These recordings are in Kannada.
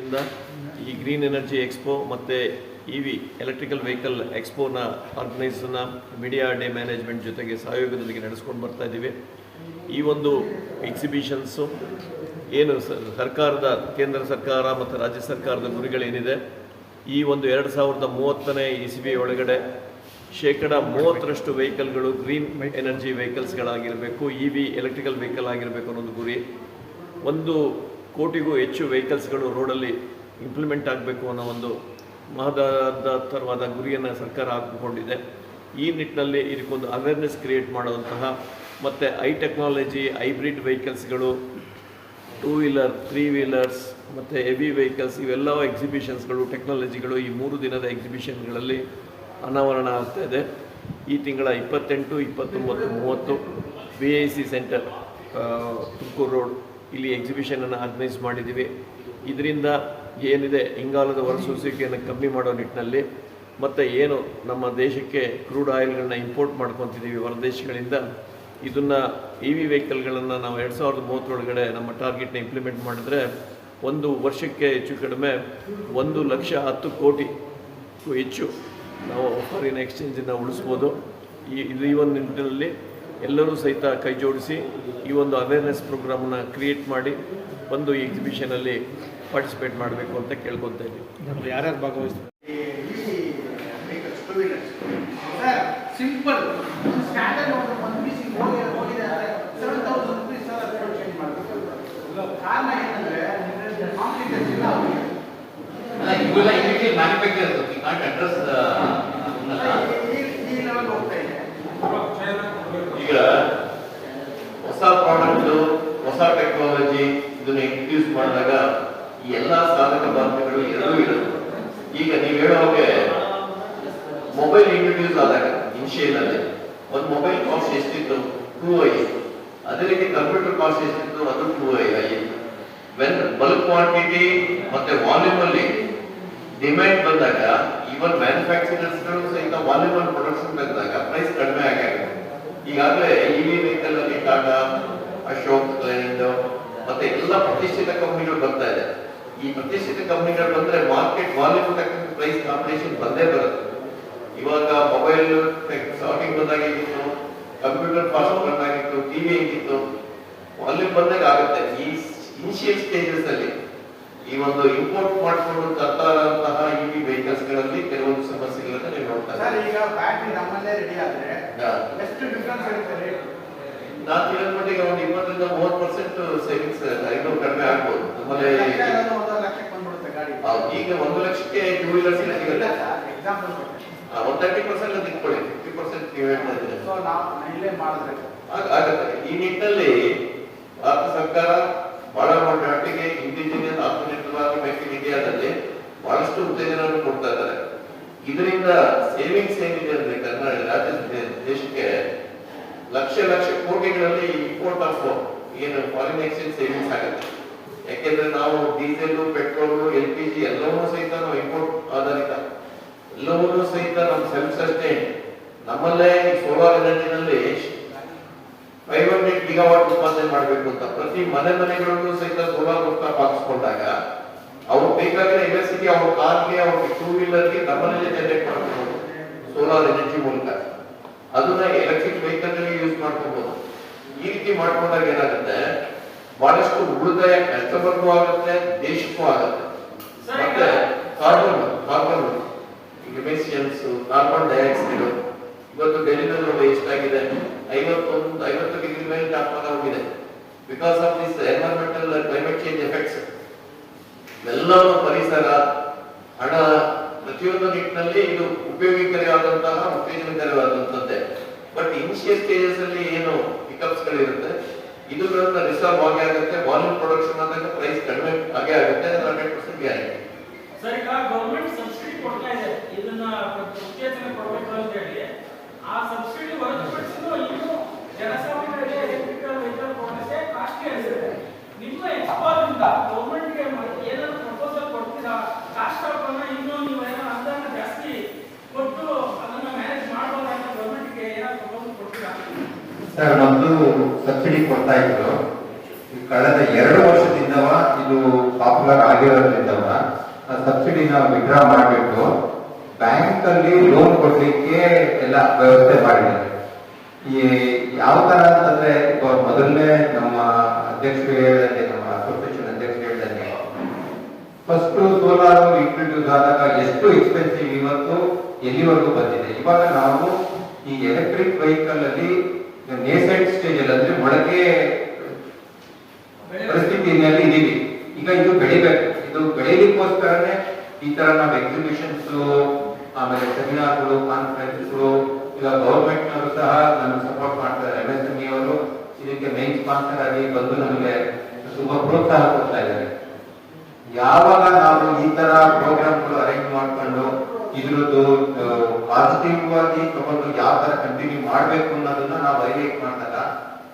ಇಂದ ಈ ಗ್ರೀನ್ ಎನರ್ಜಿ ಎಕ್ಸ್ಪೋ ಮತ್ತು ಇ ವಿ ಎಲೆಕ್ಟ್ರಿಕಲ್ ವೆಹಿಕಲ್ ಎಕ್ಸ್ಪೋನ ಆರ್ಗನೈಸನ್ನ ಮೀಡಿಯಾ ಡೇ ಮ್ಯಾನೇಜ್ಮೆಂಟ್ ಜೊತೆಗೆ ಸಹಯೋಗದೊಂದಿಗೆ ನಡೆಸ್ಕೊಂಡು ಬರ್ತಾ ಇದ್ದೀವಿ. ಈ ಒಂದು ಎಕ್ಸಿಬಿಷನ್ಸು ಏನು ಸರ್ಕಾರದ, ಕೇಂದ್ರ ಸರ್ಕಾರ ಮತ್ತು ರಾಜ್ಯ ಸರ್ಕಾರದ ಗುರಿಗಳೇನಿದೆ, ಈ ಒಂದು ಎರಡು ಸಾವಿರದ ಮೂವತ್ತನೇ ಇಸ್ವಿ ಒಳಗಡೆ ಶೇಕಡ ಮೂವತ್ತರಷ್ಟು ವೆಹಿಕಲ್ಗಳು ಗ್ರೀನ್ ಎನರ್ಜಿ ವೆಹಿಕಲ್ಸ್ಗಳಾಗಿರಬೇಕು ಇ ವಿ ಎಲೆಕ್ಟ್ರಿಕಲ್ ವೆಹಿಕಲ್ ಆಗಿರಬೇಕು ಅನ್ನೋದು ಗುರಿ. ಒಂದು ಕೋಟಿಗೂ ಹೆಚ್ಚು ವೆಹಿಕಲ್ಸ್ಗಳು ರೋಡಲ್ಲಿ ಇಂಪ್ಲಿಮೆಂಟ್ ಆಗಬೇಕು ಅನ್ನೋ ಒಂದು ಮಹದಾದರವಾದ ಗುರಿಯನ್ನು ಸರ್ಕಾರ ಹಾಕಿಕೊಂಡಿದೆ. ಈ ನಿಟ್ಟಿನಲ್ಲಿ ಇದಕ್ಕೊಂದು ಅವೇರ್ನೆಸ್ ಕ್ರಿಯೇಟ್ ಮಾಡುವಂತಹ ಮತ್ತು ಐ ಟೆಕ್ನಾಲಜಿ ಹೈಬ್ರಿಡ್ ವೆಹಿಕಲ್ಸ್ಗಳು ಟೂ ವೀಲರ್ ತ್ರೀ ವೀಲರ್ಸ್ ಮತ್ತು ಹೆವಿ ವೆಹಿಕಲ್ಸ್ ಇವೆಲ್ಲ ಎಕ್ಸಿಬಿಷನ್ಸ್ಗಳು ಟೆಕ್ನಾಲಜಿಗಳು ಈ ಮೂರು ದಿನದ ಎಕ್ಸಿಬಿಷನ್ಗಳಲ್ಲಿ ಅನಾವರಣ ಆಗ್ತಾ ಇದೆ. ಈ ತಿಂಗಳ ಇಪ್ಪತ್ತೆಂಟು, ಇಪ್ಪತ್ತೊಂಬತ್ತು, ಮೂವತ್ತು B I C center Tumakuru road ಇಲ್ಲಿ ಎಕ್ಸಿಬಿಷನನ್ನು ಆರ್ಗನೈಸ್ ಮಾಡಿದ್ದೀವಿ. ಇದರಿಂದ ಏನಿದೆ, ಇಂಗಾಲದ ಹೊರಸೂಸುವಿಕೆಯನ್ನು ಕಮ್ಮಿ ಮಾಡೋ ನಿಟ್ಟಿನಲ್ಲಿ ಮತ್ತು ಏನು ನಮ್ಮ ದೇಶಕ್ಕೆ ಕ್ರೂಡ್ ಆಯಿಲ್ಗಳನ್ನ ಇಂಪೋರ್ಟ್ ಮಾಡ್ಕೊತಿದ್ದೀವಿ ಹೊರದೇಶಗಳಿಂದ ಇದನ್ನು ಇ ವಿ ವೆಹಿಕಲ್ಗಳನ್ನು ನಾವು ಎರಡು ಸಾವಿರದ ಮೂವತ್ತರೊಳಗಡೆ ನಮ್ಮ ಟಾರ್ಗೆಟ್ನ ಇಂಪ್ಲಿಮೆಂಟ್ ಮಾಡಿದ್ರೆ ಒಂದು ವರ್ಷಕ್ಕೆ ಹೆಚ್ಚು ಕಡಿಮೆ ಒಂದು ಲಕ್ಷ ಹತ್ತು ಕೋಟಿ ಹೆಚ್ಚು ನಾವು ಫಾರಿನ್ ಎಕ್ಸ್ಚೇಂಜನ್ನು ಉಳಿಸ್ಬೋದು. ಈ ಇದು ಈ ಒಂದು ನಿಟ್ಟಿನಲ್ಲಿ ಎಲ್ಲರೂ ಸಹಿತ ಕೈ ಜೋಡಿಸಿ ಈ ಒಂದು ಅವೇರ್ನೆಸ್ ಪ್ರೋಗ್ರಾಮನ್ನ ಕ್ರಿಯೇಟ್ ಮಾಡಿ ಒಂದು ಎಕ್ಸಿಬಿಷನಲ್ಲಿ ಪಾರ್ಟಿಸಿಪೇಟ್ ಮಾಡಬೇಕು ಅಂತ ಕೇಳ್ಕೊತಾ ಇದ್ದೀವಿ ಯಾರ್ಯಾರು ಭಾಗವಹಿಸ್ತಾರೆ? ಸಿಂಪಲ್ ಒಂದು ಪೀಸ್ ಹೋಗಿ ಹೋಗಿದೆ ಅಂದರೆ ಸೆವೆನ್ ತೌಸಂಡ್ ರುಪೀಸ್ ಸರ್ ಅದು ಚೇಂಜ್ ಮಾಡಬೇಕು ಕಾರಣ ಏನಂದರೆ ಕಾಂಪ್ಲಿಕೇಶನ್ ಇಲ್ಲ ಅವ್ರಿಗೆ ಅಲ್ಲ ಇವೆಲ್ಲ immediate manufacture we can't address ಈ ಈ ಲೆವೆಲ್ ಹೋಗ್ತಾ ಇದೆ ಈಗ ಪ್ರಾಡಕ್ಟ್ ಹೊಸ ಟೆಕ್ನಾಲಜಿ ಇದನ್ನ ಇಂಟ್ರೊಡ್ಯೂಸ್ ಮಾಡಿದಾಗ ಈ ಎಲ್ಲ ಸಾಧಕ ಬಾಧಕಗಳು ಎರಡೂ ಈಗ ನೀವು ಹೇಳೋ ಹಾಗೆ ಮೊಬೈಲ್ ಇಂಟ್ರಡ್ಯೂಸ್ ಆದಾಗ ಇನಿಷಿಯಲ್ ಅಲ್ಲಿ ಒಂದು ಮೊಬೈಲ್ ಕಾಸ್ಟ್ ಎಷ್ಟಿತ್ತು? ಟೂ ಐ ಅದೇ ರೀತಿ ಕಂಪ್ಯೂಟರ್ ಕಾಸ್ಟ್ ಎಷ್ಟಿತ್ತು? ಅದು too high high when bulk quantity ಮತ್ತೆ ವಾಲ್ಯೂಮ್ ಅಲ್ಲಿ ಡಿಮ್ಯಾಂಡ್ ಬಂದಾಗ ಈವನ್ ಮ್ಯಾನುಫ್ಯಾಕ್ಚರರ್ಸ್ ಸಹಿತ ವಾಲ್ಯೂಮ್ ಅಲ್ಲಿ ಪ್ರೊಡಕ್ಷನ್ ತೆಗೆದಾಗ ಪ್ರೈಸ್ ಕಡಿಮೆ ಆಗುತ್ತೆ. ಈಗಾಗಲೇ ಇವಿ ವೆಹಿಕಲ್ ಅಲ್ಲಿ ಟಾಟಾ ಅಶೋಕ್ ಲೇಲ್ಯಾಂಡ್ ಮತ್ತೆ ಎಲ್ಲ ಪ್ರತಿಷ್ಠಿತ ಕಂಪನಿಗಳು ಬರ್ತಾ ಇದೆ. ಈ ಪ್ರತಿಷ್ಠಿತ ಕಂಪನಿಗಳು ಬಂದ್ರೆ ಮಾರ್ಕೆಟ್ ವಾಲ್ಯೂಮ್ ತಕ್ಕಂತೆ ಪ್ರೈಸ್ ಕಾಂಪಿಟೇಷನ್ ಬಂದೇ ಬರುತ್ತೆ. ಇವಾಗ ಮೊಬೈಲ್ ಸ್ಟಾರ್ಟಿಂಗ್ ಬಂದಾಗ ಹೇಗಿತ್ತು ಕಂಪ್ಯೂಟರ್ ಫಾಸ್ಟ್ ಬಂದಾಗಿತ್ತು ಟಿವಿ ಹೇಗಿತ್ತು ವಾಲ್ಯೂಮ್ ಬಂದಾಗ ಆಗುತ್ತೆ. ಈ ಇನಿಷಿಯಲ್ ಸ್ಟೇಜಸ್ ಅಲ್ಲಿ ಈ ಒಂದು ಇಂಪೋರ್ಟ್ ಮಾಡಿಕೊಂಡು ತರ್ತಾರಂತಹ ಇವಿ ವೆಹಿಕಲ್ಸ್ಗಳಲ್ಲಿ ಕೆಲವೊಂದು ಸಮಸ್ಯೆಗಳನ್ನ ನೀವು ನೋಡ್ತಾರೆ ಈಗ ಬ್ಯಾಟ್ರಿ ನಮ್ಮಲ್ಲೇ ರೆಡಿ ಆದರೆ. ಎಷ್ಟು ಡಿಫ್ರೆನ್ಸ್ ಇರುತ್ತೆ ರೇಟ್ ನಾನು ತಿಳಿದ ಮಟ್ಟಿಗೆ ಒಂದು ಇಪ್ಪತ್ತರಿಂದ ಮೂವತ್ತು ಪರ್ಸೆಂಟ್ ಸೇವಿಂಗ್ಸ್ ಐನೂರು ಕಡಿಮೆ ಆಗ್ಬೋದು. ಆಮೇಲೆ ಈಗ ಒಂದು ಲಕ್ಷಕ್ಕೆ ಟೂ ವೀಲರ್ಸ್ ಒಂದು ತರ್ಟಿ ಪರ್ಸೆಂಟ್ ಅದು ಇಟ್ಕೊಳ್ಳಿ. ಫಿಫ್ಟಿ ಪರ್ಸೆಂಟ್ ನೀವು ಮಾಡಿದ್ರೆ ಆಗ- ಆಗತ್ತೆ. ಈ ನಿಟ್ಟಿನಲ್ಲಿ ಭಾರತ ಸರ್ಕಾರ ಬಹಳ ಮಟ್ಟಿಗೆ ಇಂಡಿಜಿನಿಯಸ್ ಆತ್ಮನಿರ್ಭರ ಮೇಕ್ ಇನ್ ಇಂಡಿಯಾದಲ್ಲಿ ಬಹಳಷ್ಟು ಉತ್ತೇಜನವನ್ನು ಕೊಡ್ತಾ ಇದ್ದಾರೆ. ಇದರಿಂದ ಸೇವಿಂಗ್ಸ್ ಏನಿದೆ ಅಂದ್ರೆ ಕರ್ನಾಟಕ ರಾಜ್ಯ ದೇಶಕ್ಕೆ ಲಕ್ಷ ಲಕ್ಷ ಕೋಟಿಗಳಲ್ಲಿ ಇಂಪೋರ್ಟ್ ಆಫ್ ಏನು ಫಾರಿನ್ ಎಕ್ಸ್ಚೇಂಜ್ ಸೇವಿಂಗ್ಸ್ ಆಗುತ್ತೆ. ಯಾಕೆಂದ್ರೆ ನಾವು diesel petrol L P G ಎಲ್ಲವನ್ನೂ ಸಹಿತ ನಾವು ಇಂಪೋರ್ಟ್ ಆಧಾರಿತ. ಎಲ್ಲವನ್ನೂ ಸಹಿತ ನಮ್ಮ ಸೆಲ್ಫ್ ಸಸ್ಟೈನ್ ನಮ್ಮಲ್ಲೇ ಸೋಲಾರ್ ಎನರ್ಜಿನಲ್ಲಿ ಫೈವ್ ಹಂಡ್ರೆಡ್ ಗಿಗಾವಾಟ್ ಉತ್ಪಾದನೆ ಮಾಡಬೇಕು ಅಂತ ಪ್ರತಿ ಮನೆ ಮನೆಗಳಿಗೂ ಸಹಿತ ಸೋಲಾರ್ ರೂಫ್ಟಾಪ್ ಹಾಕಿಸ್ಕೊಂಡಾಗ ಅವ್ರು ಬೇಕಾಗಿರೋ ಎಲೆಕ್ಟ್ರಿಸಿಟಿ ಅವ್ರ ಕಾರ್ಗೆ ಅವ್ರ ಟೂ ವೀಲರ್ಗೆ ನಮ್ಮನೇಲೆ ಜನರೇಟ್ ಮಾಡ್ಕೊಂಡು ಸೋಲಾರ್ ಎನರ್ಜಿ ಮೂಲಕ. ಅದನ್ನ ಎಲೆಕ್ಟ್ರಿಕ್ ವೆಹಿಕಲ್ನಲ್ಲಿ ಯೂಸ್ ಮಾಡ್ಕೋಬಹುದು ಈ ರೀತಿ ಮಾಡ್ಕೊಂಡಾಗ ಏನಾಗುತ್ತೆ? ಬಹಳಷ್ಟು ಉಳಿತಾಯ ಕಸ್ಟಮರ್ಗೂ ಆಗುತ್ತೆ, ದೇಶಕ್ಕೂ ಆಗುತ್ತೆ. ಮತ್ತೆ carbon carbon emissions carbon dioxide ಇವತ್ತು ಡೆಲ್ಲಿನಲ್ಲಿ ನೋಡಿ ಎಷ್ಟಾಗಿದೆ? ಐವತ್ತೊಂದು, ಐವತ್ತು ಡಿಗ್ರಿ ಮೇಲೆ ತಾಪಮಾನ ಹೋಗಿದೆ. Because of this environmental climate change effects ಎಲ್ಲವೂ ಪರಿಸರ, ಹಣ, ಪ್ರತಿಯೊಂದು ನಿಟ್ಟಿನಲ್ಲಿ ಇದು ಉಪಯೋಗಕರವಾದಂತಹ ಉತ್ತೇಜನಕರವಾದಂತದ್ದೇ ಬಟ್ ಇನಿಷಿಯಲ್ ಸ್ಟೇಜಸ್ ಅಲ್ಲಿ ಏನು ಪಿಕಪ್ಸ್ ಗಳಿರುತ್ತೆ, ಇದುಗಳನ್ನ ರಿಸರ್ವ್ ಆಗಿ ಆಗುತ್ತೆ ವಾಲ್ಯೂಮ್ ಪ್ರೊಡಕ್ಷನ್ ಆದಾಗ ಪ್ರೈಸ್ ಕಡಿಮೆ ಆಗೇ ಆಗುತ್ತೆ ಹಂಡ್ರೆಡ್ ಪರ್ಸೆಂಟ್ ಗ್ಯಾರಂಟಿ ಸರ್, ಈಗ ಗೌರ್ಮೆಂಟ್ ಸಬ್ಸಿಡಿ ಕೊಡ್ತಾ ಇದೆ. ಇದನ್ನ ಉತ್ತೇಜನ ಕೊಡಬೇಕು ಅಂತ ಹೇಳಿ, ಆ ಸಬ್ಸಿಡಿ ಹೊರತುಪಡಿಸಿನೂ ಸರ್ ಸಬ್ಸಿಡಿ ಕೊಡ್ತಾ ಇದ್ರು. ಕಳೆದ ಎರಡು ವರ್ಷದಿಂದವ ಇದು ಪಾಪ್ಯುಲರ್ ಆಗಿರೋದ್ರಿಂದ ಸಬ್ಸಿಡಿನ ವಿಡ್ರಾ ಮಾಡಿಬಿಟ್ಟು ಬ್ಯಾಂಕ್ ಅಲ್ಲಿ ಲೋನ್ ಕೊಡ್ಲಿಕ್ಕೆ ಎಲ್ಲ ವ್ಯವಸ್ಥೆ ಮಾಡಿದ್ದಾರೆ. ಈ ಯಾವ ತರ ಅಂತಂದ್ರೆ ಮೊದಲನೇ ನಮ್ಮ ಅಧ್ಯಕ್ಷರು ಹೇಳಿದಂಗೆ, ನಮ್ಮ ಅಸೋಸಿಯೇಷನ್ ಅಧ್ಯಕ್ಷರು ಹೇಳಿದಂಗೆ ಫಸ್ಟ್ ಸೋಲಾರ್ ಇಂಟ್ರೊಡ್ಯೂಸ್ ಆದಾಗ ಎಷ್ಟು ಎಕ್ಸ್ಪೆನ್ಸಿವ್ ಇವತ್ತು ಎಲ್ಲಿವರೆಗೂ ಬಂದಿದೆ. ಇವಾಗ ನಾವು ಈ ಎಲೆಕ್ಟ್ರಿಕ್ ವೆಹಿಕಲ್ ಅಲ್ಲಿ ನೇಸೆಂಟ್ ಸ್ಟೇಜ್ ಅಲ್ಲಿ ಅಂದ್ರೆ ಮೊಳಕೆ ಪರಿಸ್ಥಿತಿಯಲ್ಲಿ ಇದೀವಿ. ಈಗ ಇದು ಬೆಳಿಬೇಕು. ಇದು ಬೆಳಿಲಿಕ್ಕೋಸ್ಕರನೇ ಈ ತರ ನಾವು ಎಕ್ಸಿಬಿಷನ್ಸ್ ಆಮೇಲೆ ಸೆಮಿನಾರ್ಗಳು ಕಾನ್ಫರೆನ್ಸ್ಗಳು ಈಗ ಗೌರ್ಮೆಂಟ್ ನವರು ಸಹ ನಮ್ಗೆ ಸಪೋರ್ಟ್ ಮಾಡ್ತಾರೆ. ಎಂ ಎಸ್ ಎಂ ಅವರು ಇದಕ್ಕೆ ಮೇನ್ ಸ್ಪಾನ್ಸರ್ ಆಗಿ ಬಂದು ನಮಗೆ ತುಂಬಾ ಪ್ರೋತ್ಸಾಹ ಕೊಡ್ತಾ ಇದ್ದಾರೆ. ಯಾವಾಗ ನಾವು ಈ ತರ ಪ್ರೋಗ್ರಾಮ್ಗಳು ಅರೇಂಜ್ ಮಾಡ್ಕೊಂಡು ಇದ್ರದ್ದು ಪಾಸಿಟಿವ್ ಆಗಿ ತಗೊಂಡು ಯಾವ ತರ ಕಂಟಿನ್ಯೂ ಮಾಡಬೇಕು ಅನ್ನೋದನ್ನ ನಾವು ಹೈಲೈಟ್ ಮಾಡಿದಾಗ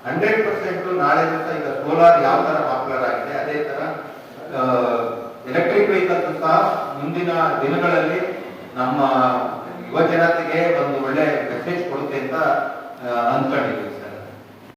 ಹಂಡ್ರೆಡ್ ಪರ್ಸೆಂಟ್ ನಾಳೆ ದಿವಸ ಈಗ ಸೋಲಾರ್ ಯಾವ ತರ ಪಾಪ್ಯುಲರ್ ಆಗಿದೆ, ಅದೇ ತರ ಎಲೆಕ್ಟ್ರಿಕ್ ವೆಹಿಕಲ್ಸ್ ಸಹ ಮುಂದಿನ ದಿನಗಳಲ್ಲಿ ನಮ್ಮ ಯುವ ಜನತೆಗೆ ಒಂದು ಒಳ್ಳೆ ಮೆಸೇಜ್ ಕೊಡುತ್ತೆ ಅಂತ ಸರ್